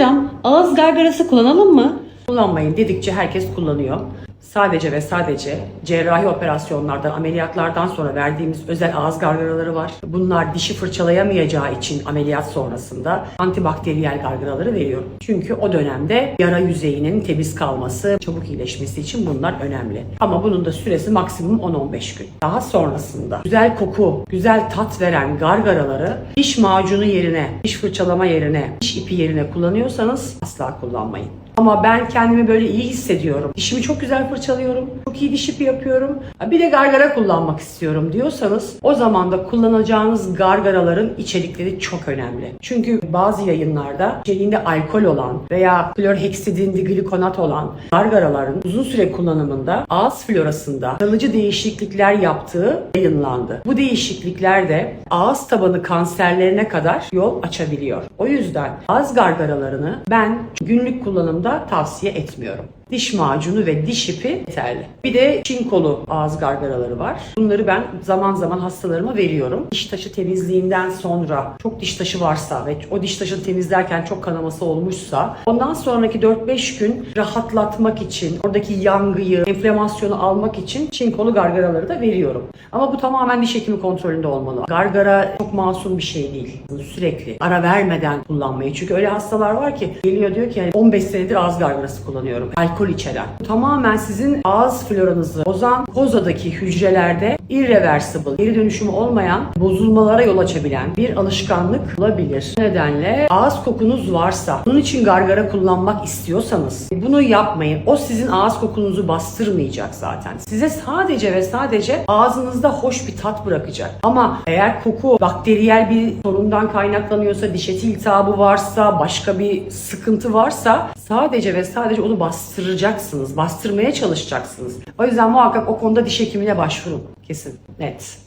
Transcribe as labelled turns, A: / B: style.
A: Hocam ağız gargarası kullanalım mı?
B: Kullanmayın dedikçe herkes kullanıyor. Sadece ve sadece cerrahi operasyonlardan, ameliyatlardan sonra verdiğimiz özel ağız gargaraları var. Bunlar dişi fırçalayamayacağı için ameliyat sonrasında antibakteriyel gargaraları veriyorum. Çünkü o dönemde yara yüzeyinin temiz kalması, çabuk iyileşmesi için bunlar önemli. Ama bunun da süresi maksimum 10-15 gün. Daha sonrasında güzel koku, güzel tat veren gargaraları diş macunu yerine, diş fırçalama yerine, diş ipi yerine kullanıyorsanız asla kullanmayın. Ama ben kendimi böyle iyi hissediyorum. Dişimi çok güzel fırçalıyorum. Çok iyi diş yapıyorum. Bir de gargara kullanmak istiyorum diyorsanız o zaman da kullanacağınız gargaraların içerikleri çok önemli. Çünkü bazı yayınlarda içeriğinde alkol olan veya klorheksidin diglikonat olan gargaraların uzun süre kullanımında ağız florasında kalıcı değişiklikler yaptığı yayınlandı. Bu değişiklikler de ağız tabanı kanserlerine kadar yol açabiliyor. O yüzden ağız gargaralarını ben günlük kullanımda tavsiye etmiyorum. Diş macunu ve diş ipi yeterli. Bir de çinkolu ağız gargaraları var. Bunları ben zaman zaman hastalarıma veriyorum. Diş taşı temizliğinden sonra çok diş taşı varsa ve o diş taşını temizlerken çok kanaması olmuşsa ondan sonraki 4-5 gün rahatlatmak için, oradaki yangıyı, enflamasyonu almak için çinkolu gargaraları da veriyorum. Ama bu tamamen diş hekimi kontrolünde olmalı. Gargara çok masum bir şey değil. Sürekli ara vermeden kullanmayı. Çünkü öyle hastalar var ki geliyor diyor ki "Yani 15 senedir ağız gargarası kullanıyorum. Alkol içeren. Bu tamamen sizin ağız floranızı bozan kozadaki hücrelerde irreversible, geri dönüşümü olmayan bozulmalara yol açabilen bir alışkanlık olabilir. Bu nedenle ağız kokunuz varsa, bunun için gargara kullanmak istiyorsanız bunu yapmayın. O sizin ağız kokunuzu bastırmayacak zaten. Size sadece ve sadece ağzınızda hoş bir tat bırakacak. Ama eğer koku bakteriyel bir sorundan kaynaklanıyorsa, diş eti iltihabı varsa, başka bir sıkıntı varsa sadece ve sadece onu bastıracaksınız. Bastırmaya çalışacaksınız. O yüzden muhakkak o konuda diş hekimine başvurun. Kesin. Net.